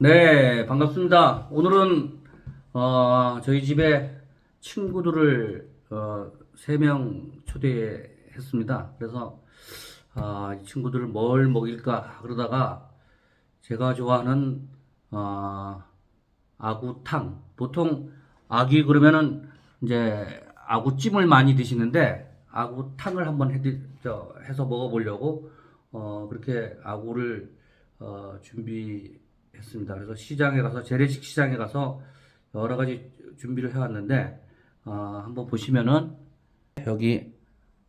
네, 반갑습니다. 오늘은 어, 저희 집에 친구들을 어, 3명 초대했습니다. 그래서 아, 이 친구들을 뭘 먹일까 그러다가 제가 좋아하는 어, 아구탕. 보통 아귀 그러면은 이제 아구찜을 많이 드시는데 아구탕을 한번 해, 저, 해서 먹어보려고 어, 그렇게 아구를 어, 준비 했습니다. 그래서 시장에 가서 재래식 시장에 가서 여러 가지 준비를 해왔는데 어, 한번 보시면은 여기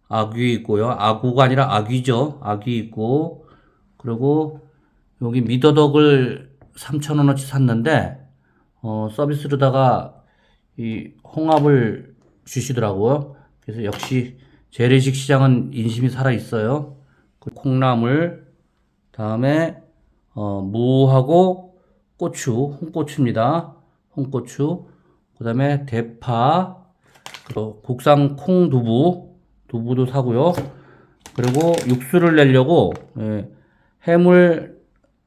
아귀 있고요. 아구가 아니라 아귀죠. 아귀 있고 그리고 여기 미더덕을 3,000원어치 샀는데 어, 서비스로다가 이 홍합을 주시더라고요. 그래서 역시 재래식 시장은 인심이 살아 있어요. 그 콩나물, 다음에 어, 무하고 고추, 홍고추입니다. 홍고추, 그 다음에 대파, 그리고 국산 콩 두부, 두부도 사고요. 그리고 육수를 내려고 예, 해물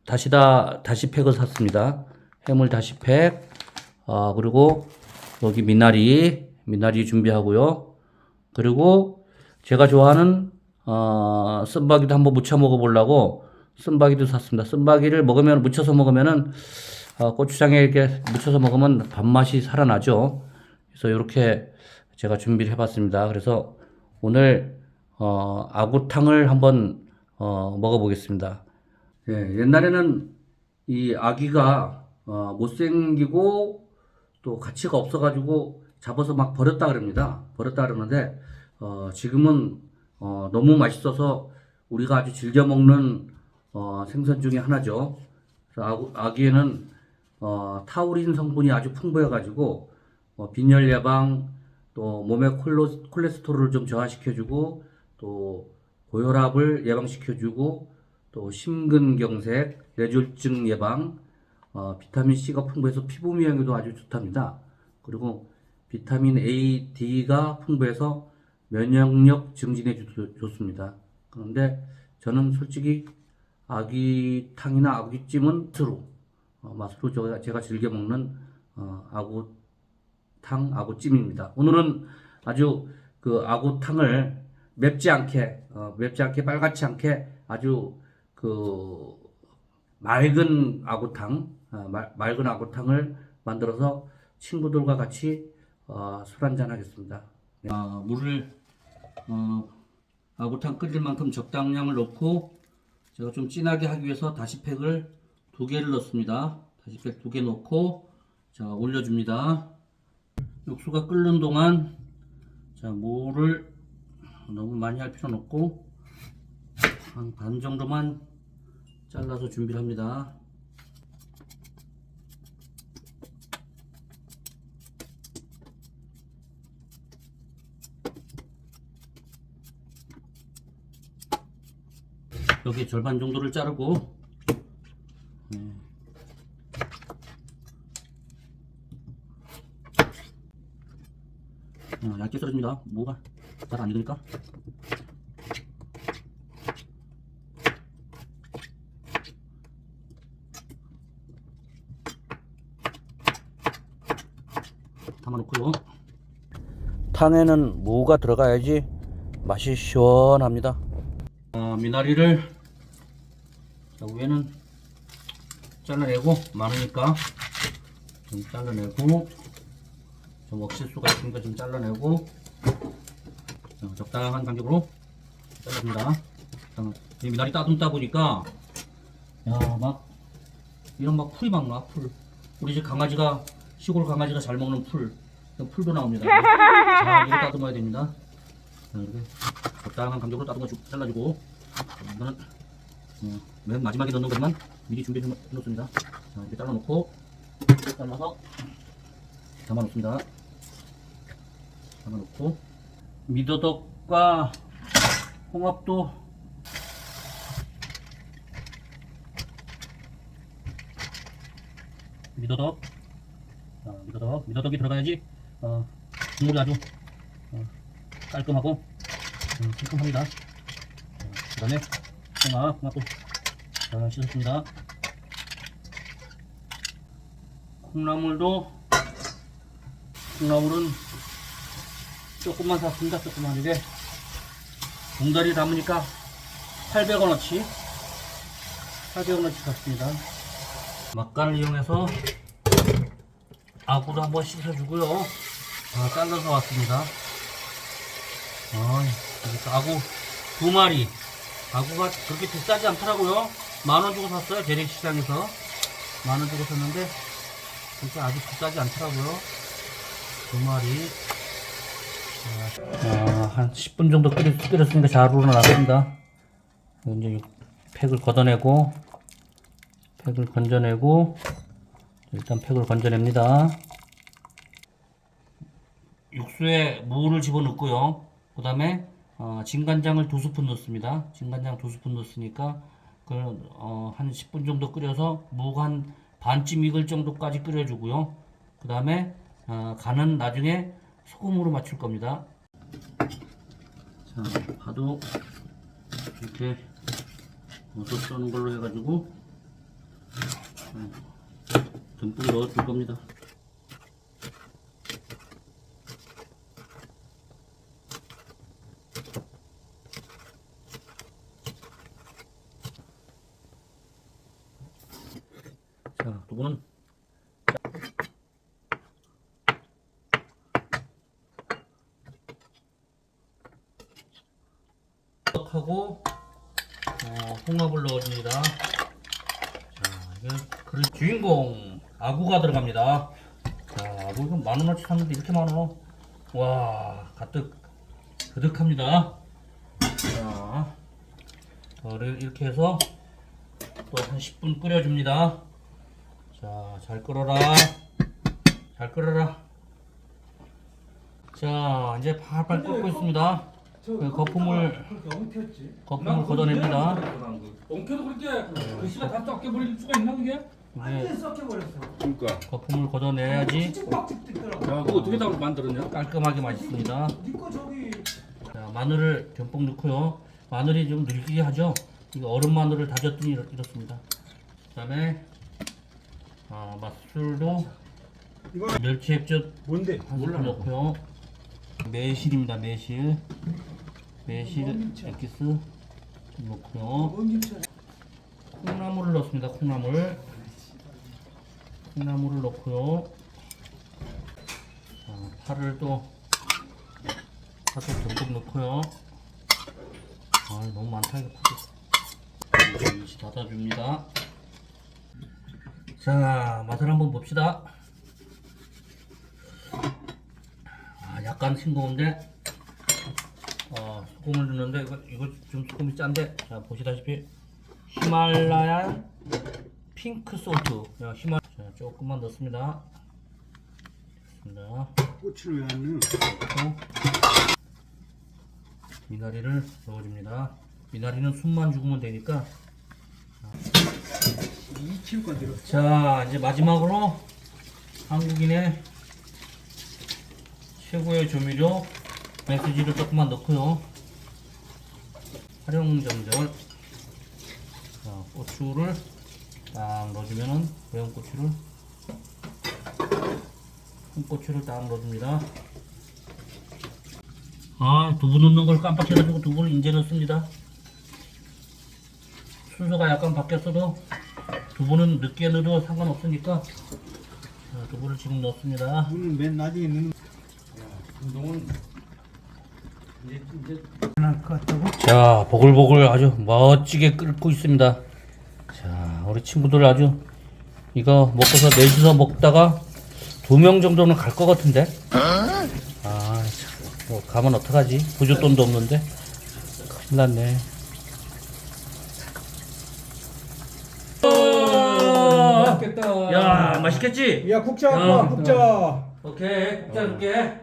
다시다 다시팩을 샀습니다. 해물 다시팩, 아 그리고 여기 미나리, 미나리 준비하고요. 그리고 제가 좋아하는 어, 쓴바기도 한번 무쳐 먹어보려고 쓴바기도 샀습니다. 쓴바기를 먹으면 무쳐서 먹으면은 어, 고추장에 이렇게 무쳐서 먹으면 밥맛이 살아나죠. 그래서 이렇게 제가 준비를 해봤습니다. 그래서 오늘 어, 아구탕을 한번 어, 먹어보겠습니다. 예, 옛날에는 이 아기가 어, 못생기고 또 가치가 없어가지고 잡아서 막 버렸다 그럽니다. 버렸다 그러는데 어, 지금은 어, 너무 맛있어서 우리가 아주 즐겨 먹는 어, 생선 중에 하나죠. 아구, 아기에는 어, 타우린 성분이 아주 풍부해가지고 어, 빈혈 예방 또 몸의 콜로, 콜레스테롤을 좀 저하시켜주고 또 고혈압을 예방시켜주고 또 심근경색, 뇌졸중 예방, 어, 비타민 C가 풍부해서 피부 미용에도 아주 좋답니다. 그리고 비타민 A, D가 풍부해서 면역력 증진에 좋- 좋습니다. 그런데 저는 솔직히 아귀탕이나 아귀찜은 맛으로 어, 맛으로 제가, 제가 즐겨 먹는 어, 아구탕, 아구찜입니다. 오늘은 아주 그 아구탕을 맵지 않게 어, 맵지 않게 빨갛지 않게 아주 그 맑은 아구탕, 어, 말- 맑은 아구탕을 만들어서 친구들과 같이 어, 술 한잔 하겠습니다. 네. 아, 물을 어, 아구탕 끓일 만큼 적당량을 넣고 제가 좀 진하게 하기 위해서 다시 팩을 두 개를 넣습니다. 다시 팩 두 개 넣고 자 올려줍니다. 육수가 끓는 동안 자 물을 너무 많이 할 필요는 없고 한 반 정도만 잘라서 준비를 합니다. 여기 절반 정도를 자르고 네. 어, 얇게 썰어줍니다. 뭐가 잘 안 익으니까. 담아놓고요. 탕에는 무가 들어가야지 맛이 시원합니다. 어, 미나리를 자, 위에는 잘라내고 많으니까 좀 잘라내고 좀 억실 수가 있으니까 좀 잘라내고 자, 적당한 간격으로 잘라줍니다. 자, 이 미나리 따듬다 보니까 야 막 이런 막 풀이 막 나 풀. 우리 집 강아지가 시골 강아지가 잘 먹는 풀. 그 풀도 나옵니다. 자, 이거 따듬어야 됩니다. 자, 이렇게 적당한 간격으로 따듬어 주, 잘라주고 자, 이거는 어, 맨 마지막에 넣는 것만 미리 준비해 놓- 놓습니다. 자, 이렇게 잘라놓고 잘라서 담아놓습니다. 담아놓고 미더덕과 홍합도 미더덕 자, 미더덕 미더덕이 들어가야지 어, 국물이 아주 어, 깔끔하고 음, 시큼합니다. 그 다음에 홍합, 홍합도 잘 씻었습니다. 콩나물도 콩나물은 조금만 샀습니다. 조금만 이게 봉다리 담으니까 800원어치 800원어치 샀습니다. 막간을 이용해서 아구도 한번 씻어주고요. 다 잘라서 왔습니다. 아, 아구 두 마리. 아구가 그렇게 비싸지 않더라고요. 만 원 주고 샀어요. 재래시장에서. 만 원 주고 샀는데, 그렇게 아주 비싸지 않더라고요. 두 마리. 자, 한 10분 정도 끓였, 끓였으니까 잘 우러나갑니다. 이제 이 팩을 걷어내고, 팩을 건져내고, 일단 팩을 건져냅니다. 육수에 무를 집어넣고요. 그 다음에 어, 진간장을 두 스푼 넣습니다. 진간장 두 스푼 넣었으니까 그걸 어, 한 10분 정도 끓여서 무가 한 반쯤 익을 정도까지 끓여주고요. 그 다음에 어, 간은 나중에 소금으로 맞출 겁니다. 자, 파도 이렇게 어서 써는 걸로 해가지고 어, 듬뿍 넣어줄 겁니다. 자, 두부는 하고 어, 홍합을 넣어줍니다. 자, 이게 그릇 주인공 아구가 들어갑니다. 자, 아구 이거 만 원어치 샀는데 이렇게 많어. 와, 가득 그득합니다. 자, 이렇게 해서 또 한 10분 끓여줍니다. 자, 잘 끓어라. 잘 끓어라. 자, 이제 팔팔 끓고 있습니다. 그 거품을 엉켰지. 거품을 걷어냅니다. 엉켜도 그렇게 글씨가 다 섞여버릴 수가 있나 그게? 이제 완전 섞여버렸어. 그러니까. 거품을 걷어내야지 뜯더라고. 야, 그거 어떻게 다 만들었냐? 깔끔하게 맛있습니다. 니거 저기 자, 마늘을 듬뿍 넣고요. 마늘이 좀 늙게 하죠. 이거 얼음 마늘을 다졌더니 이렇- 이렇습니다. 그다음에 아, 맛술도 이거 멸치 액젓 뭔데? 한 스푼 넣고요. 매실입니다. 매실. 매실 액기스 좀 넣고요. 콩나물을 넣습니다. 콩나물. 콩나물을 넣고요. 자, 파를 또 파도 듬뿍 넣고요. 아, 너무 많다 이거 파도. 잠시 닫아줍니다. 자, 맛을 한번 봅시다. 아, 약간 싱거운데 어, 소금을 넣는데 이거, 이거 좀 소금이 짠데 자 보시다시피 히말라야 핑크 소트 자, 히말 자, 조금만 넣습니다. 넣습니다. 꼬치를 왜안 넣어? 그리고 미나리를 넣어줍니다. 미나리는 숨만 죽으면 되니까. 자 이제 마지막으로 한국인의 최고의 조미료 메스지를 조금만 넣고요. 활용점절 자, 고추를 딱 넣어주면은 매운 고추를 홍고추를 딱 넣어줍니다. 아 두부 넣는 걸 깜빡해가지고 두부를 이제 넣습니다. 순서가 약간 바뀌었어도 두부는 늦게 넣어도 상관없으니까 자, 두부를 지금 넣습니다. 물은 맨 나중에 넣는. 운 자, 보글보글 아주 멋지게 끓고 있습니다. 자, 우리 친구들 아주 이거 먹고서 넷이서 먹다가 두 명 정도는 갈 것 같은데? 아, 참, 뭐 가면 어떡하지? 보조돈도 없는데? 큰일 났네. 맛있겠다. 야, 맛있겠지? 야 국자 야, 야, 국자. 오케이, 국자 줄게. 야,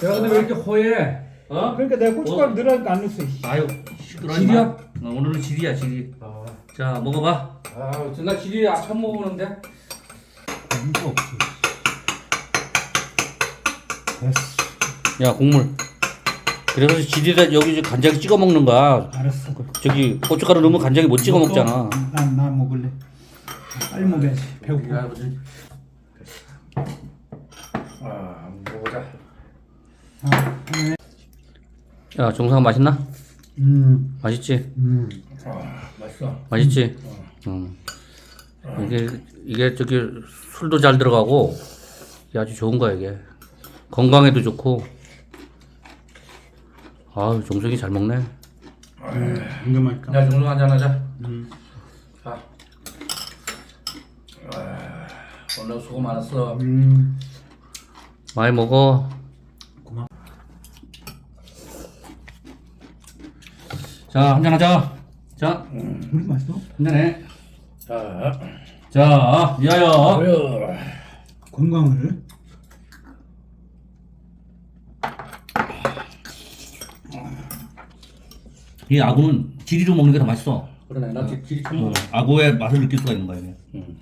근데 왜 이렇게 허해? 어? 그러니까 내가 고춧가루 넣으라니까 안 넣었어. 씨. 아유, 시끄러워. 질이야? 임마. 어, 오늘은 질이야, 질이. 아, 자, 먹어봐. 아, 전날 질이 아까 먹었는데. 이거 없어. 됐어. 야, 국물. 그래서 질이다 여기 이제 간장에 찍어 먹는 거야. 알았어. 저기 고춧가루 넣으면 간장에 못 찍어 먹잖아. 난 난 먹을래. 빨리 먹어야지. 배고파. 야, 무슨 아, 먹어보자. 야 정상 맛있나? 음, 맛있지? 음. 아, 맛있어. 맛있지? 음. 이게 이게 저기 술도 잘 들어가고 이게 아주 좋은 거야 이게 건강에도 좋고 아유 정석이 잘 먹네. 이거 맛있다. 야, 정도 한잔 하자. 음. 자. 아, 오늘 수고 많았어. 음. 많이 먹어. 고마워. 자 한잔 하자. 자 우리 맛있어? 한잔해. 자, 자. 어휴. 건강을. 이 아구는 지리로 먹는 게 더 맛있어. 그러네. 나 지- 지리 처음 어, 먹어. 아구의 맛을 느낄 수가 있는 거야 이게. 응.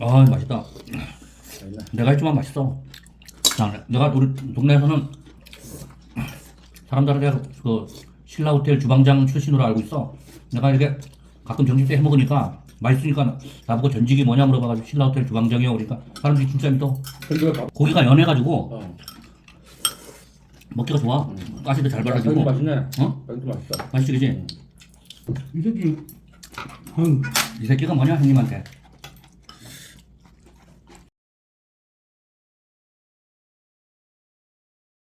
아 맛있다. 맛있네. 내가 했지만 맛있어. 자, 내가 우리 동네에서는 사람들한테 그 신라 호텔 주방장 출신으로 알고 있어. 내가 이렇게 가끔 점심 때 해먹으니까 맛있으니까 나보고 전직이 뭐냐 물어봐가지고 신라 호텔 주방장이요. 그러니까 사람들이 진짜 믿어. 근데 밥. 고기가 연해가지고 어. 먹기가 좋아. 가시도 잘 떡도 발라지고. 맛있네. 어? 맛있어. 맛있지 그지? 이 새끼. 아유, 이 새끼가 뭐냐 형님한테.